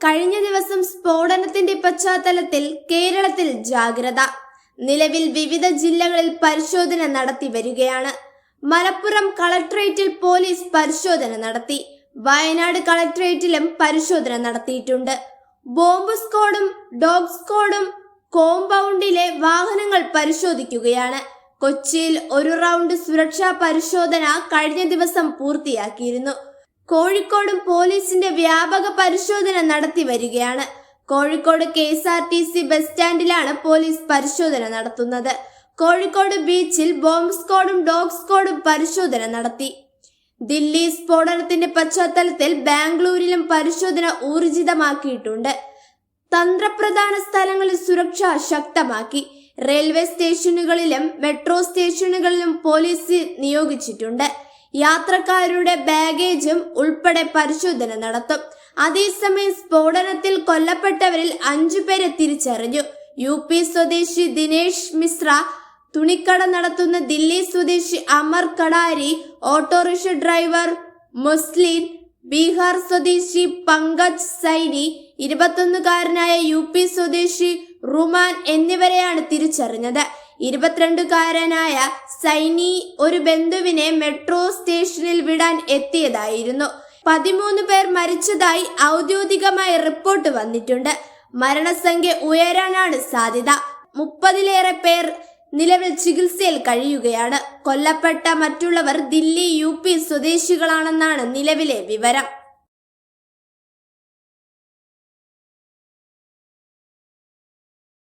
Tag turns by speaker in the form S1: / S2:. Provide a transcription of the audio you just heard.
S1: കഴിഞ്ഞ ദിവസം സ്ഫോടനത്തിന്റെ പശ്ചാത്തലത്തിൽ കേരളത്തിൽ ജാഗ്രത. നിലവിൽ വിവിധ ജില്ലകളിൽ പരിശോധന നടത്തി വരികയാണ്. മലപ്പുറം കളക്ടറേറ്റിൽ പോലീസ് പരിശോധന നടത്തി. വയനാട് കളക്ടറേറ്റിലും പരിശോധന നടത്തിയിട്ടുണ്ട്. ബോംബ് സ്കോഡും ഡോഗ് സ്കോഡും കോമ്പൗണ്ടിലെ വാഹനങ്ങൾ പരിശോധിക്കുകയാണ്. കൊച്ചിയിൽ ഒരു റൗണ്ട് സുരക്ഷാ പരിശോധന കഴിഞ്ഞ ദിവസം പൂർത്തിയാക്കിയിരുന്നു. കോഴിക്കോടും പോലീസിന്റെ വ്യാപക പരിശോധന നടത്തി വരികയാണ്. Kozhikode K S R T C bus സ്റ്റാൻഡിലാണ് police പരിശോധന നടത്തുന്നത്. കോഴിക്കോട് ബീച്ചിൽ ബോംബ് സ്ക്വാഡും ഡോഗ് സ്ക്വാഡും പരിശോധന നടത്തി. ദില്ലി സ്ഫോടനത്തിന്റെ പശ്ചാത്തലത്തിൽ ബാംഗ്ലൂരിലും പരിശോധന ഊർജിതമാക്കിയിട്ടുണ്ട്. തന്ത്രപ്രധാന സ്ഥലങ്ങളിൽ സുരക്ഷ ശക്തമാക്കി. റെയിൽവേ സ്റ്റേഷനുകളിലും മെട്രോ സ്റ്റേഷനുകളിലും പോലീസ് നിയോഗിച്ചിട്ടുണ്ട്. യാത്രക്കാരുടെ ബാഗേജും ഉൾപ്പെടെ പരിശോധന നടത്തും. അതേസമയം സ്ഫോടനത്തിൽ കൊല്ലപ്പെട്ടവരിൽ അഞ്ചുപേരെ തിരിച്ചറിഞ്ഞു. യു പി സ്വദേശി ദിനേശ് മിശ്ര തുണിക്കട നടത്തുന്ന ദില്ലി സ്വദേശി Amar Katari auto rickshaw driver മുസ്ലിൻ Bihar സ്വദേശി പങ്കജ് സൈനി ഇരുപത്തൊന്നുകാരനായ യു പി സ്വദേശി റുമാൻ എന്നിവരെയാണ് തിരിച്ചറിഞ്ഞത്. ഇരുപത്തിരണ്ടുകാരനായ സൈനി ഒരു ബന്ധുവിനെ മെട്രോ സ്റ്റേഷനിൽ വിടാൻ എത്തിയതായിരുന്നു. പതിമൂന്ന് പേർ മരിച്ചതായി ഔദ്യോഗികമായി റിപ്പോർട്ട് വന്നിട്ടുണ്ട്. മരണസംഖ്യ ഉയരാനാണ് സാധ്യത. മുപ്പതിലേറെ പേർ നിലവിൽ ചികിത്സയിൽ കഴിയുകയാണ്. കൊല്ലപ്പെട്ട മറ്റുള്ളവർ ദില്ലി യു സ്വദേശികളാണെന്നാണ് നിലവിലെ വിവരം.